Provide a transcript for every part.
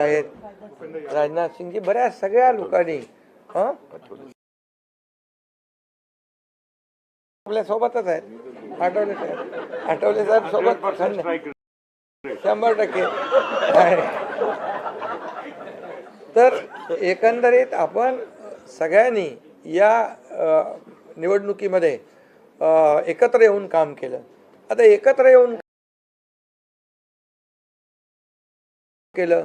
आहेत. राजनाथ सिंगजी बऱ्याच सगळ्या लोकांनी आपल्या सोबतच आहेत. आठवले साहेब. आठवले साहेब सोबत. शंभर टक्के. तर एकंदरीत आपण सगळ्यांनी या निवडणुकीमध्ये एकत्र येऊन काम केलं. आता एकत्र येऊन केलं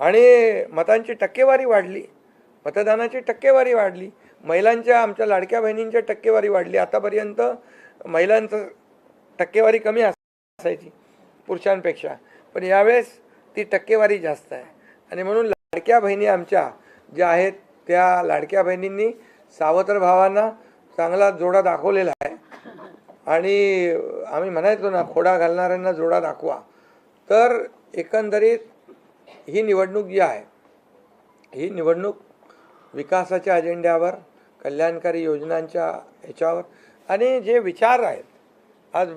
आणि मतांची टक्केवारी वाढली. मतदानाची टक्केवारी वाढली. महिलांच्या आमच्या लाडक्या बहिणींच्या टक्केवारी वाढली. आतापर्यंत महिलांचं टक्केवारी कमी असायची पुरुषांपेक्षा. पण यावेळेस ती टक्केवारी जास्त आहे. आणि म्हणून लाडक्या बहिणी आमच्या ज्या आहेत त्या लाडक्या बहिणींनी सावत्र भावांना चांगला जोडा दाखवलेला आहे. आणि आम्ही म्हणायचो ना खोडा घालणाऱ्यांना जोडा दाखवा. तर एकंदरीत ही निवडणूक जी आहे ही निवडणूक विकासाच्या अजेंड्यावर कल्याणकारी योजनांच्या ह्याच्यावर आणि जे विचार आहेत आज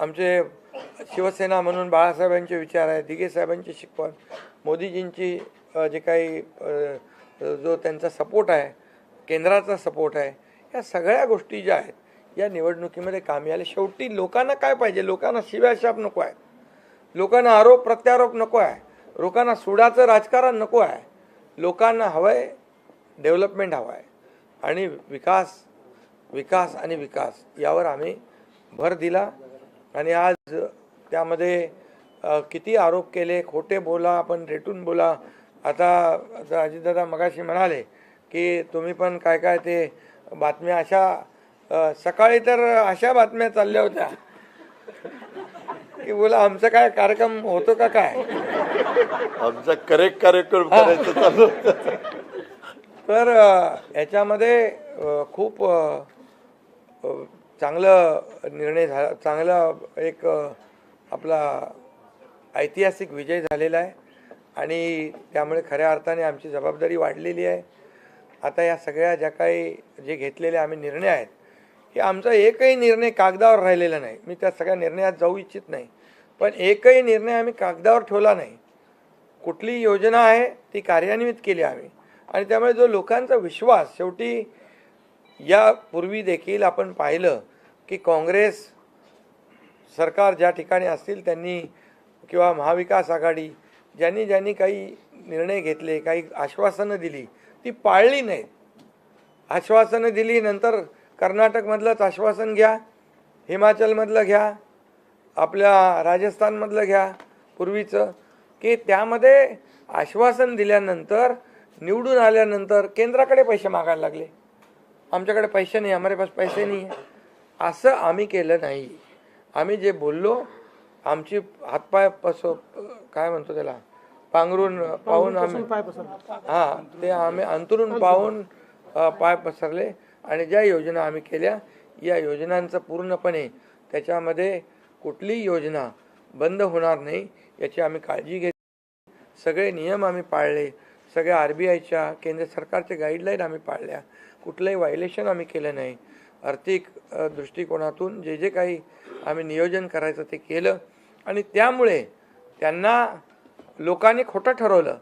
आमचे शिवसेना म्हणून बाळासाहेबांचे विचार आहेत दिगेसाहेबांची शिकवण मोदीजींची जे काही जो त्यांचा सपोर्ट आहे केंद्राचा सपोर्ट आहे या सगळ्या गोष्टी ज्या आहेत या निवडणुकीमध्ये कामी आल्या शेवटी लोकांना काय पाहिजे? लोकांना शिव्याशाप नको आहे लोकांना आरोप प्रत्यारोप नको आहे लोकांना सुडाचं राजकारण नको आहे. लोकांना हवं आहे डेव्हलपमेंट हवं आहे आणि विकास विकास आणि विकास यावर आम्ही भर दिला. आणि आज त्यामध्ये किती आरोप केले खोटे बोला आपण रेटून बोला. आता आता अजितदादा मगाशी म्हणाले की तुम्ही पण काय काय ते बातम्या अशा सकाळी तर अशा बातम्या चालल्या होत्या. की बोला आमचा काय कार्यक्रम होतो का काय? आमचा करेक्ट कार्यक्रम करायचं चालू. तर याच्यामध्ये खूप चांगलं निर्णय झाला चांगला एक आपला ऐतिहासिक विजय झालेला आहे. आणि त्यामुळे खऱ्या अर्थाने आमची जबाबदारी वाढलेली आहे. आता या सगळ्या ज्या काही जे घेतलेले आम्ही निर्णय आहेत की आमचा एकही निर्णय कागदावर राहिलेला नाही. मी त्या सगळ्या निर्णयात जाऊ इच्छित नाही. पण एकही निर्णय आम्ही कागदावर ठेवला नाही. कुठली योजना आहे ती कार्यान्वित केली आम्ही आणि त्यामुळे जो लोकांचा विश्वास शेवटी यापूर्वी देखील आपण पाहिलं की काँग्रेस सरकार ज्या ठिकाणी असतील त्यांनी किंवा महाविकास आघाडी ज्यांनी ज्यांनी काही निर्णय घेतले काही आश्वासनं दिली ती पाळली नाहीत. आश्वासनं दिली नंतर कर्नाटकमधलंच आश्वासन घ्या हिमाचलमधलं घ्या आपल्या राजस्थानमधलं घ्या पूर्वीचं. की त्यामध्ये आश्वासन दिल्यानंतर निवडून आल्यानंतर केंद्राकडे पैसे मागायला लागले. आमच्याकडे पैसे नाही हमारे पास पैसे नाही. असं आम्ही केलं नाही. आम्ही जे बोललो आमची हातपाय पसो काय म्हणतो त्याला? पांघरून पाहून आम्ही हा ते आम्ही अंतरून पाहून पाय पसरले. आणि ज्या योजना आम्ही केल्या या योजनांचं पूर्णपणे त्याच्यामध्ये कुठलीही योजना बंद होणार नाही याची आम्ही काळजी घेतली. सगळे नियम आम्ही पाळले. सगळ्या आर बी आयच्या केंद्र सरकारच्या गाईडलाईन आम्ही पाळल्या. कुठलंही व्हायलेशन आम्ही केलं नाही. आर्थिक दृष्टिकोनातून जे जे काही आम्ही नियोजन करायचं ते केलं. आणि त्यामुळे त्यांना लोकांनी खोटं ठरवलं.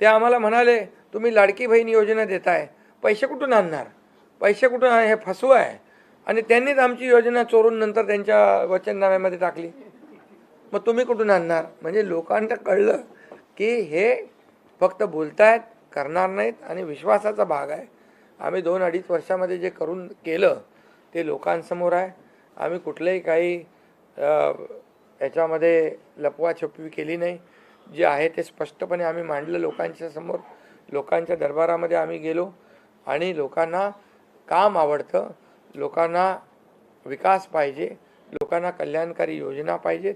ते आम्हाला म्हणाले तुम्ही लाडकी बहीण योजना देताय. पैसे कुठून आणणार? पैसे कुठून आहे? हे फसवं आहे. आणि त्यांनीच आमची योजना चोरून नंतर त्यांच्या वचननाम्यामध्ये टाकली. मग तुम्ही कुठून आणणार? म्हणजे लोकांना कळलं की हे फक्त बोलतायत करणार नाहीत आणि विश्वासाचा भाग आहे. आम्ही दोन अडीच वर्षामध्ये जे करून केलं ते लोकांसमोर आहे. आम्ही कुठलंही काही याच्यामध्ये लपवाछपवी केली नाही. जे आहे ते स्पष्टपणे आम्ही मांडलं लोकांच्या समोर. लोकांच्या दरबारामध्ये आम्ही गेलो आणि लोकांना काम आवडतं. लोकांना विकास पाहिजे. लोकांना कल्याणकारी योजना पाहिजेत.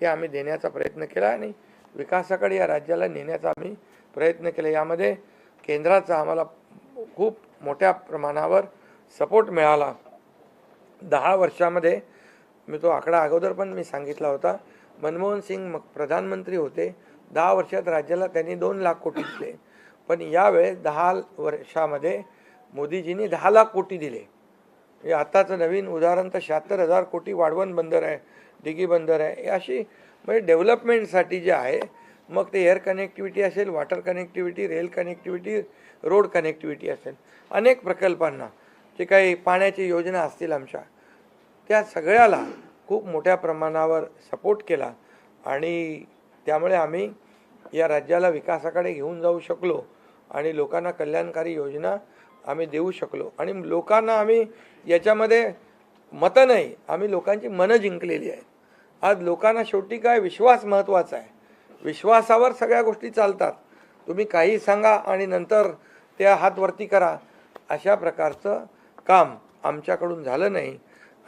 ते आम्ही देण्याचा प्रयत्न केला आणि विकासाकडे या राज्याला नेण्याचा आम्ही प्रयत्न केला. यामध्ये केंद्राचा आम्हाला खूप मोठ्या प्रमाणावर सपोर्ट मिळाला. दहा वर्षामध्ये मी तो आकडा अगोदर पण मी सांगितला होता. मनमोहन सिंग मग प्रधानमंत्री होते. दहा वर्षात राज्याला त्यांनी दोन लाख कोटी दिले. पण यावेळेस दहा वर्षामध्ये मोदीजींनी दहा लाख कोटी दिले. म्हणजे हे आत्ताचं नवीन उदाहरण तर शहात्तर हजार कोटी वाढवण बंदर आहे. डिगी बंदर आहे. अशी म्हणजे डेव्हलपमेंटसाठी जे आहे मग ते एअर कनेक्टिव्हिटी असेल water connectivity rail connectivity road connectivity असेल. अनेक प्रकल्पांना जे काही पाण्याची योजना असतील आमच्या त्या सगळ्याला खूप मोठ्या प्रमाणावर सपोर्ट केला आणि त्यामुळे आम्ही या राज्याला विकासाकडे घेऊन जाऊ शकलो आणि लोकांना कल्याणकारी योजना आम्ही देऊ शकलो. आणि लोकांना आम्ही याच्यामध्ये मतं नाही आम्ही लोकांची मनं जिंकलेली आहेत. आज लोकांना शेवटी काय विश्वास महत्त्वाचा आहे? विश्वासावर सगळ्या गोष्टी चालतात. तुम्ही काही सांगा आणि नंतर त्या हातवरती करा. अशा प्रकारचं काम आमच्याकडून झालं नाही.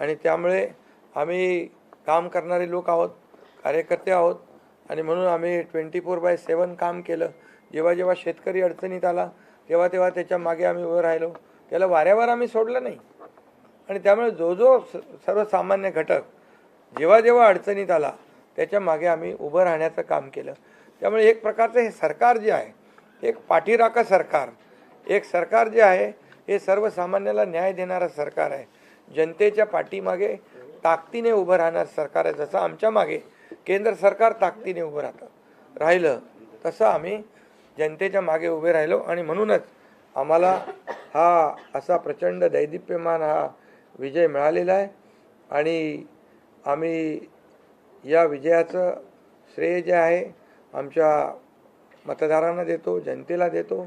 आणि त्यामुळे आम्ही काम करणारे लोक आहोत कार्यकर्ते आहोत. आणि म्हणून आम्ही ट्वेंटी फोर बाय सेवन काम केलं. जेव्हा जेव्हा शेतकरी अडचणीत आला तेव्हा तेव्हा त्याच्यामागे आम्ही उभं राहिलो. त्याला वाऱ्यावर आम्ही सोडलं नाही. आणि त्यामुळे जो जो स- सर्वसामान्य घटक जेव्हा जेव्हा अडचणीत आला त्याच्यामागे आम्ही उभं राहण्याचं काम केलं. त्यामुळे एक प्रकारचं हे सरकार जे आहे एक पाठीराखा सरकार एक सरकार जे आहे हे सर्वसामान्याला न्याय देणारं सरकार आहे. जनतेच्या पाठीमागे ताकदीने उभं राहणारं सरकार आहे. जसं आमच्या मागे केंद्र सरकार ताकदीने उभं राहतं राहिलं तसं आम्ही जनतेच्या मागे उभे राहिलो आणि म्हणूनच आम्हाला हा असा प्रचंड दैदिप्यमान हा विजय मिळालेला आहे. आणि आम्ही या विजयाचं श्रेय जे आहे आमच्या मतदारांना देतो जनतेला देतो.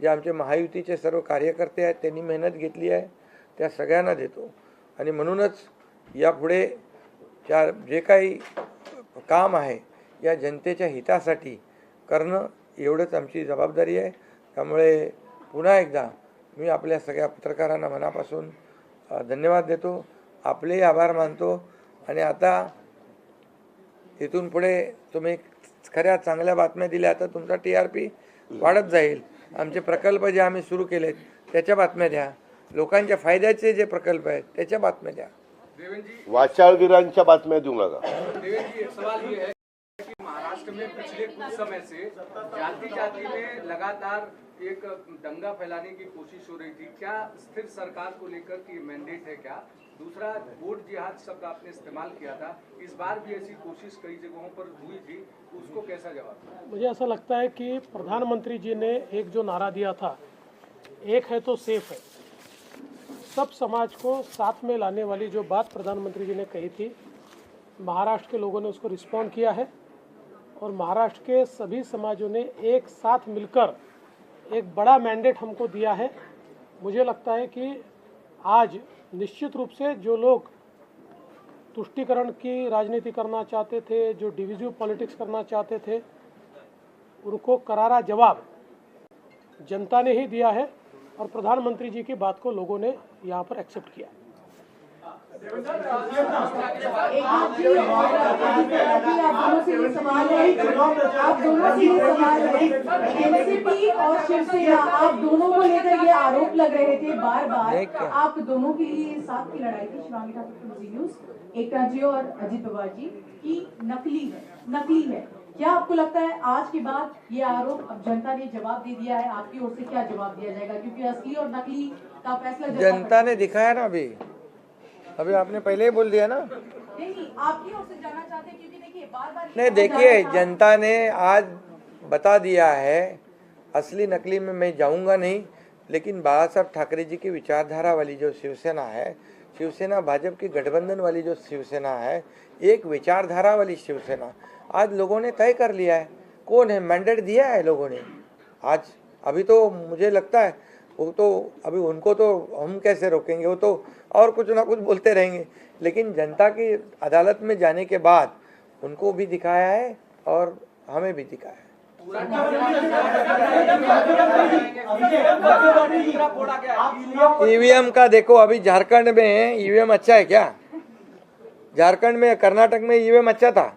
जे आमचे महायुतीचे सर्व कार्यकर्ते आहेत त्यांनी मेहनत घेतली आहे त्या सगळ्यांना देतो. आणि म्हणूनच यापुढे ज्या जे काही काम आहे या जनतेच्या हितासाठी करणं एवढंच आमची जबाबदारी आहे. त्यामुळे पुन्हा एकदा मी आपल्या सगळ्या पत्रकारांना मनापासून धन्यवाद देतो. आपलेही आभार मानतो. आणि आता इथून पुढे तुम्ही खऱ्या चांगल्या बातम्या दिल्या तर तुमचा टी आर पी वाढत जाईल. आमचे प्रकल्प जे आम्ही सुरू केलेत त्याच्या बातम्या द्या. लोकांच्या फायद्याचे जे प्रकल्प आहेत त्याच्या बातम्या द्या. वाचाळवीरांच्या बातम्या देऊ नका. में पिछले कुछ समय से जाति जाति में लगातार एक दंगा फैलाने की कोशिश हो रही थी। क्या स्थिर सरकार को लेकर की मैंडेट है क्या? दूसरा, वोट जिहाद शब्द आपने इस्तेमाल किया था। इस बार भी ऐसी कोशिश कई जगहों पर हुई थी। उसको कैसा जवाब मुझे ऐसा लगता है कि प्रधानमंत्री जी ने एक जो नारा दिया था, एक है तो सेफ़ है। सब समाज को साथ में लाने वाली जो बात प्रधानमंत्री जी ने कही थी, महाराष्ट्र के लोगों ने उसको रिस्पॉन्ड किया है। और महाराष्ट्र के सभी समाजों ने एक साथ मिलकर एक बड़ा मैंडेट हमको दिया है। मुझे लगता है कि आज निश्चित रूप से जो लोग तुष्टीकरण की राजनीति करना चाहते थे, जो डिविजिव पॉलिटिक्स करना चाहते थे, उनको करारा जवाब जनता ने ही दिया है और प्रधानमंत्री जी की बात को लोगों ने यहाँ पर एक्सेप्ट किया। आप दोनों से ये सवाल एनसीपी और शिवसेना आप दोनों को लेकर ये आरोप लग रहे थे बार बार आप दोनों के लिए साथ की लड़ाई थी शिवांगी ठाकुर न्यूज़ एकता जी और अजित पवार जी की नकली है नकली है क्या आपको लगता है आज के बाद ये आरोप अब जनता ने जवाब दे दिया है आपकी ओर से क्या जवाब दिया जाएगा क्योंकि असली और नकली का फैसला जनता ने दिखाया ना अभी। अभी आपने पहले ही बोल दिया ना। नहीं नहीं ओर से जाना चाहते क्योंकि देखिए बार बार नहीं देखिए जनता ने आज बता दिया है असली नकली में मैं जाऊँगा नहीं लेकिन बाला साहब ठाकरे जी की विचारधारा वाली जो शिवसेना है शिवसेना भाजपा की गठबंधन वाली जो शिवसेना है एक विचारधारा वाली शिवसेना आज लोगों ने तय कर लिया है। कौन है? मैंडेट दिया है लोगों ने। आज अभी तो मुझे लगता है वो तो अभी उनको तो हम कैसे रोकेंगे? वो तो और कुछ ना कुछ बोलते रहेंगे। लेकिन जनता की अदालत में जाने के बाद उनको भी दिखाया है और हमें भी दिखाया है। ईवीएम का देखो, अभी झारखंड में ईवीएम अच्छा है क्या? झारखंड में, कर्नाटक में ईवीएम अच्छा था?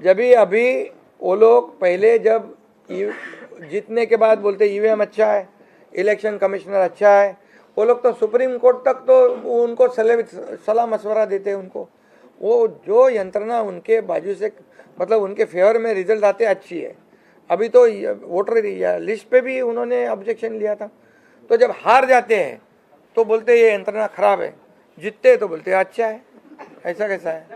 जब अभी वो लोग पहले जब जीतने के बाद बोलते ईवीएम अच्छा है इलेक्शन कमिश्नर अच्छा है। वो लोग तो सुप्रीम कोर्ट तक तो उनको सलाह मशवरा देते हैं उनको। वो जो यंत्रणा उनके बाजू से मतलब उनके फेवर में रिज़ल्ट आते, अच्छी है। अभी तो वोटर लिस्ट पे भी उन्होंने ऑब्जेक्शन लिया था। तो जब हार जाते हैं तो बोलते ये यंत्रणा खराब है। जीतते तो बोलते अच्छा है, ऐसा कैसा है?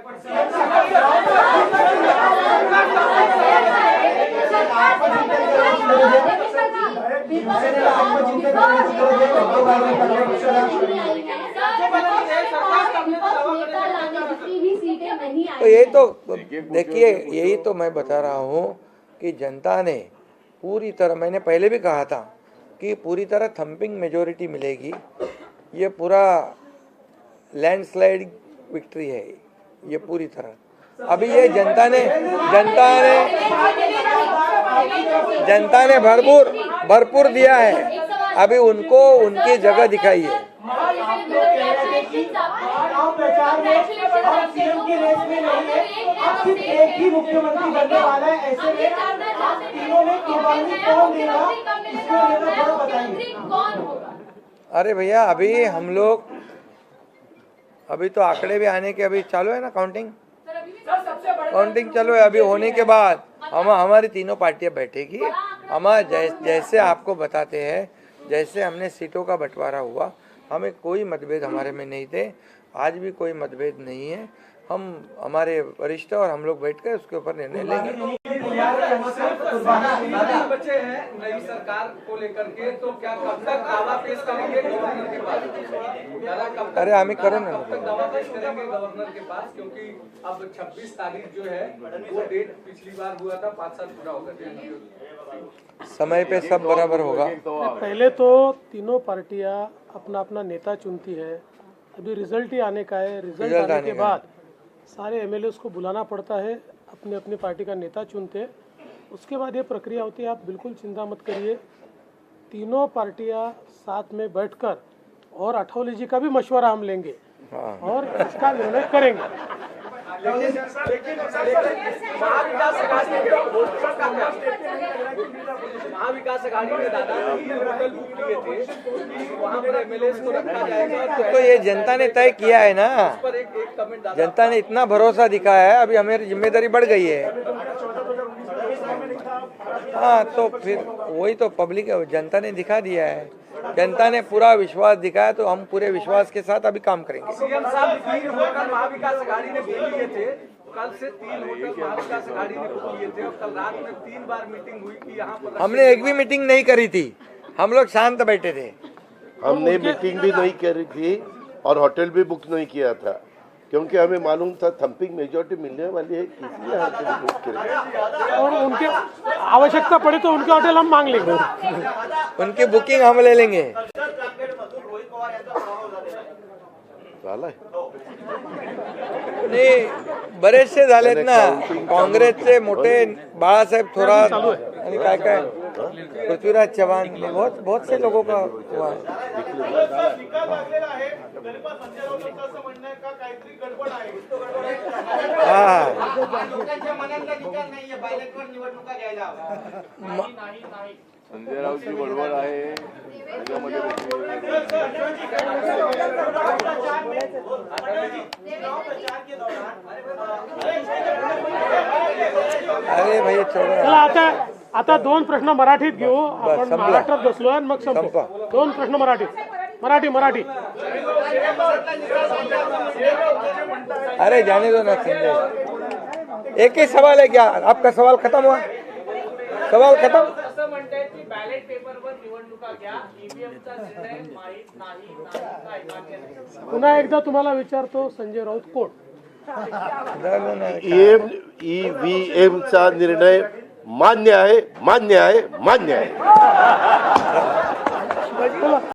तो यही तो देखिए, यही तो मैं बता रहा हूँ कि जनता ने पूरी तरह, मैंने पहले भी कहा था कि पूरी तरह थंपिंग मेजोरिटी मिलेगी। ये पूरा लैंडस्लाइड विक्ट्री है, ये पूरी तरह। अभी ये जनता ने जनता ने जनता ने भरपूर भरपूर दिया है। अभी उनको उनकी जगह दिखाई है चुनाव प्रचार में हम सीएम की रेस में नहीं है अब सिर्फ एक ही मुख्यमंत्री बनने वाला है ऐसे में आप तीनों में कुर्बानी कौन देगा इसको लेकर थोड़ा बताइए कौन होगा अरे भैया अभी हम लोग अभी तो आंकड़े भी आने के अभी चालू है ना काउंटिंग काउंटिंग चालू है अभी होने के बाद। हम हमारी तीनों पार्टियाँ बैठेगी। हम जै, जैसे आपको बताते हैं जैसे हमने सीटों का बंटवारा हुआ हमें कोई मतभेद हमारे में नहीं थे। आज भी कोई मतभेद नहीं है। हम हमारे वरिष्ठ और हम लोग बैठ कर उसके ऊपर निर्णय लेंगे। दादा बचे हैं। नई सरकार को लेकर के तो क्या कब तक दावा पेश करेंगे गवर्नर के पास? अरे हमें करू ना कब तक दावा पेश करेंगे गवर्नर के पास? क्योंकि अब 26 तारीख जो है वो डेट पिछली बार हुआ था पाँच साल पूरा होगा समय पे सब बराबर होगा। पहले तो तीनों पार्टियाँ अपना अपना नेता चुनती है। अभी रिज़ल्ट ही आने का है। रिज़ल्ट आने के बाद सारे एम को बुलाना पड़ता है अपने अपने पार्टी का नेता चुनते हैं। उसके बाद ये प्रक्रिया होती है आप बिल्कुल चिंता मत करिए। तीनों पार्टियाँ साथ में बैठकर और अठौली जी का भी मशवरा हम लेंगे हाँ। और इसका निर्णय करेंगे। महाविकास अघाड़ी दादा बुक थे वहाँ पर एमएलए को रखा जाएगा तो तो ये जनता ने तय किया है ना? जनता ने इतना भरोसा दिखाया है अभी हमारी ज़िम्मेदारी बढ़ गई है। हाँ तो फिर वही तो पब्लिक जनता ने दिखा दिया है। जनता ने पूरा विश्वास दिखाया तो हम पूरे विश्वास के साथ अभी काम करेंगे। सीएम साहब तीन होटल महाविकास अघाड़ी ने किए थे। कल से तीन होटल महाविकास अघाड़ी ने बुक किए थे और कल रात में तीन बार मीटिंग हुई कि यहाँ हमने एक भी मीटिंग नहीं करी थी। हम लोग शांत बैठे थे। हमने मीटिंग भी नहीं करी थी और होटल भी बुक नहीं किया था। क्योंकि हमें मालूम था थम्पिंग मेजोरिटी मिलने वाली है इसलिए करें और उनके आवश्यकता पड़े तो उनके होटल हम मांग लेंगे। उनकी बुकिंग हम ले लेंगे। झालं नाही बरेचसे झालेत ना। काँग्रेसचे मोठे बाळासाहेब थोरात आणि काय काय? पृथ्वीराज चव्हाण बहुत बहुत से लोगों का हुआ है। हाँ संजय राऊतची बडबड आहे त्याच्यामध्ये अरे भैया छोड़ो चला आता आता दोन प्रश्न मराठीत घेऊ. आपण. महाराष्ट्रात बसलो आणि मग संपू. दोन प्रश्न मराठीत मराठी मराठी. अरे जाने दो ना संजय एक ही सवाल है क्या? आपका सवाल खत्म हुआ? सवाल खत्म? असं म्हणतायत की बॅलेट पेपरवर निवडणुका घ्या. ईव्हीएमचा निर्णय माहीत नाही नाही काय मान्य नाही पुन्हा एकदा तुम्हाला विचारतो संजय राऊत कोण? जाने ना. ईएम ईव्हीएम चा निर्णय मान्य आहे मान्य आहे मान्य आहे.